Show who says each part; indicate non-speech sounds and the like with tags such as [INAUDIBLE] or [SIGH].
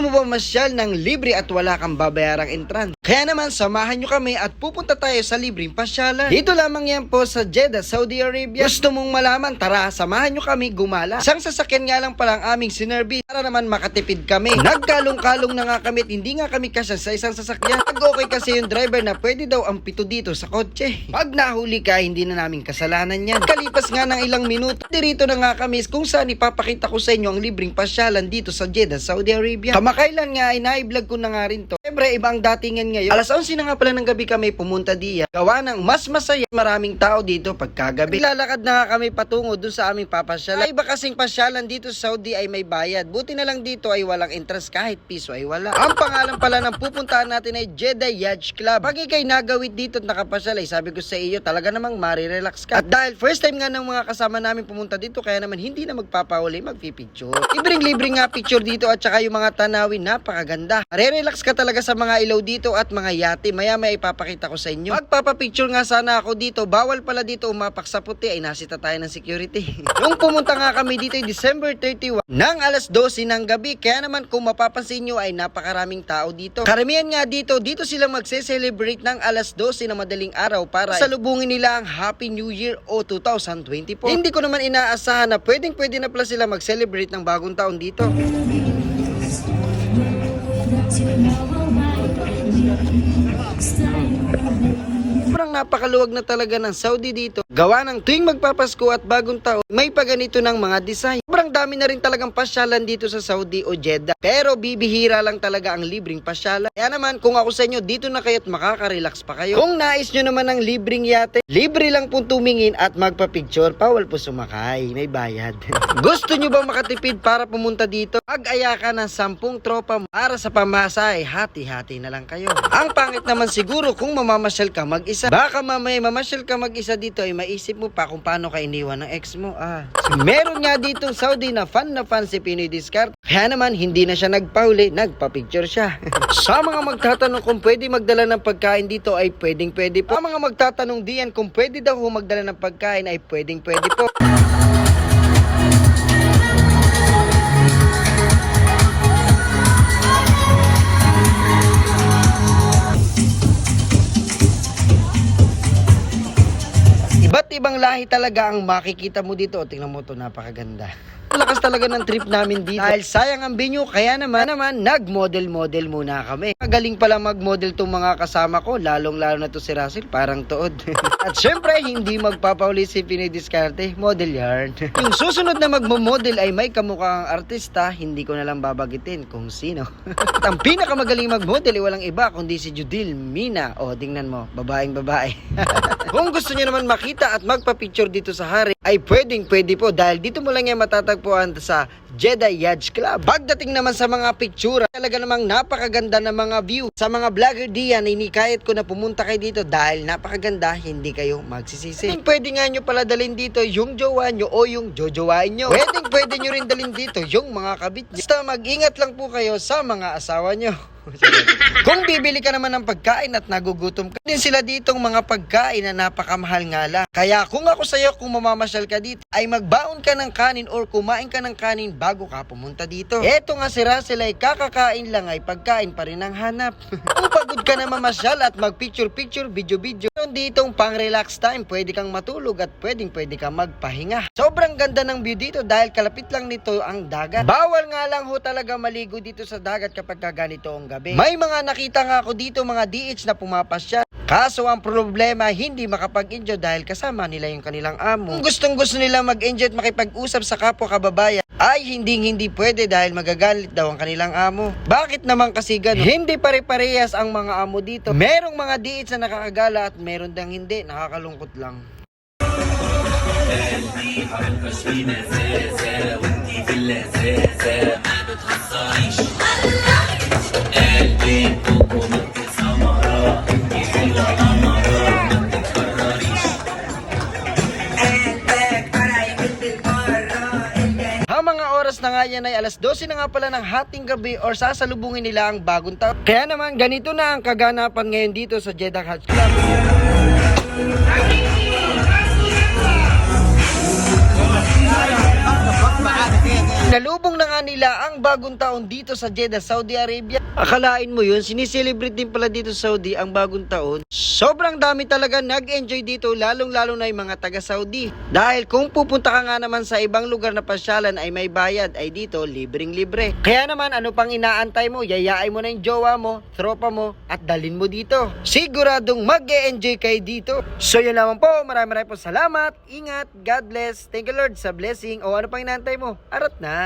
Speaker 1: mo ba masyal ng libre at wala kang babayarang entrance? Kaya naman, samahan nyo kami at pupunta tayo sa libreng pasyalan. Dito lamang yan po sa Jeddah, Saudi Arabia. Gusto mong malaman? Tara, samahan nyo kami gumala. Isang sasakyan nga lang pala ang aming sinerbi para naman makatipid kami. [LAUGHS] Nagkalong-kalong na nga kami at hindi nga kami kasya sa isang sasakyan. Nag-okay kasi yung driver na pwede daw ang pito dito sa kotse. Pag nahuli ka, hindi na namin kasalanan yan. Kalipas nga ng ilang minuto, dirito na nga kami kung saan ipapakita ko sa inyo ang libreng pasyalan dito sa Jeddah, Saudi Arabia. Kamakailan nga ay na-vlog ko na nga rin to. Siyempre, ibang datingan ngayon. Alas 11 na nga pala ng gabi kami pumunta diya. Gawa ng mas masaya maraming tao dito pagkagabi. Lalakad na nga kami patungo dun sa aming papasyalan. Ay iba kasing pasyalan dito sa Saudi ay may bayad. Buti na lang dito ay walang interest kahit piso ay wala. Ang pangalan pala ng pupuntahan natin ay Jeddah Yacht Club. Pag ikay nagawid dito at nakapasyal ay sabi ko sa iyo talaga namang marirelax ka. At dahil first time nga ng mga kasama namin pumunta dito kaya naman hindi na magpapahuli magpipicture. Libreng libre nga picture dito at saka yung mga tanawin napakaganda. Marerelax ka talaga sa mga ilaw dito at mga yate. Maya may ipapakita ko sa inyo. Magpapapicture nga sana ako dito. Bawal pala dito umapak sa puti ay nasita tayo ng security. [LAUGHS] Nung pumunta nga kami dito December 31 ng alas 12 ng gabi. Kaya naman kung mapapansin nyo ay napakaraming tao dito. Karamihan nga dito, dito sila magse-celebrate ng alas 12 na madaling araw para salubungin nila ang Happy New Year o 2024. Hindi ko naman inaasahan na pwedeng pwede na pala sila mag-celebrate ng bagong taon dito. Sobrang napakaluwag na talaga ng Saudi dito. Gawa ng tuwing magpapasko at bagong taon, may paganito ng mga design. Sobrang dami na rin talagang pasyalan dito sa Saudi o Jeddah. Pero bibihira lang talaga ang libreng pasyalan. Kaya naman, kung ako sa inyo, dito na kayo at makaka-relax pa kayo. Kung nais nyo naman ng libreng yate, libre lang pong tumingin at magpa-picture. Bawal po sumakay, may bayad. [LAUGHS] Gusto nyo ba makatipid para pumunta dito? Pag-aya ka ng sampung tropa para sa pamasahe, hati-hati na lang kayo. Ang pangit naman siguro kung mamamasyal ka mag-isa. Baka mamaya mamasyal ka mag-isa dito ay maisip mo pa kung paano ka iniwan ng ex mo. Ah. Meron nga dito Saudi na fan na fan si Pinoy Discard. Kaya naman hindi na siya nagpahuli, nagpa-picture siya. [LAUGHS] sa mga magtatanong kung pwede magdala ng pagkain dito ay pwedeng pwede po. Sa mga magtatanong diyan kung pwede daw magdala ng pagkain ay pwedeng pwede po. Ibang lahi talaga ang makikita mo dito. Tingnan mo to napakaganda. Lakas talaga ng trip namin dito. Dahil sayang ang venue, kaya naman, naman nag-model-model muna kami. Magaling pala mag-model tong mga kasama ko, lalong-lalo na to si Russell, parang tuod. [LAUGHS] At syempre, hindi magpapauli si Pinoy Discarte, model yarn. [LAUGHS] Yung susunod na magmo-model ay may kamukhang artista, hindi ko na lang babagitin kung sino. [LAUGHS] At ang pinakamagaling mag-model ay walang iba kundi si Judil Mina. O, tingnan mo, babaeng babae. Kung gusto niyo naman makita at magpa-picture dito sa Hari, ay pwedeng pwede po dahil dito mo lang yan matatagpuan sa Jeddah Yacht Club. Pagdating naman sa mga picture, talaga namang napakaganda ng mga view. Sa mga vlogger diyan, inikayat ko na pumunta kayo dito dahil napakaganda, hindi kayo magsisisi. Pwedeng pwede nga nyo pala dalhin dito yung jowa nyo o yung jojowain nyo. Pwedeng pwede nyo rin dalhin dito yung mga kabit nyo. Basta mag-ingat lang po kayo sa mga asawa nyo. Kung bibili ka naman ng pagkain at nagugutom ka, din sila ditong mga pagkain na napakamahal nga lang. Kaya kung ako sa'yo, kung mamamasyal ka dito, ay magbaon ka ng kanin or kumain ka ng kanin bago ka pumunta dito. Eto nga si Russell ay kakakain lang ay pagkain pa rin ang hanap. [LAUGHS] pagod ka na mamasyal at mag-picture-picture, video-video, meron ditong pang-relax time, pwede kang matulog at pwedeng pwede kang magpahinga. Sobrang ganda ng view dito dahil kalapit lang nito ang dagat. Bawal nga lang ho talaga maligo dito sa dagat kapag ka ganito ang gabi. May mga nakita nga ako dito mga DH na pumapasya. Kaso ang problema, hindi makapag-enjoy dahil kasama nila yung kanilang amo. Kung gustong gusto nila mag-enjoy at makipag-usap sa kapwa kababayan, ay hindi hindi pwede dahil magagalit daw ang kanilang amo. Bakit naman kasi ganun? Hindi pare-parehas ang mga amo dito. Merong mga DH na nakakagala at meron dang hindi, nakakalungkot lang. Ang na nga yan ay alas 12 na nga pala ng hating gabi or sasalubungin nila ang bagong taon. Kaya naman ganito na ang kaganapan ngayon dito sa Jeddah Hajj Club. Nalubong na nga nila ang bagong taon dito sa Jeddah, Saudi Arabia. Akalain mo yun, siniselebrate din pala dito sa Saudi ang bagong taon. Sobrang dami talaga nag-enjoy dito, lalong-lalo na yung mga taga-Saudi. Dahil kung pupunta ka nga naman sa ibang lugar na pasyalan ay may bayad, ay dito libreng-libre. Kaya naman, ano pang inaantay mo? Yayain mo na yung jowa mo, tropa mo, at dalin mo dito. Siguradong mag-e-enjoy kayo dito. So yun naman po, maraming maraming po salamat. Ingat, God bless. Thank you Lord sa blessing. O ano pang inaantay mo? Arat na.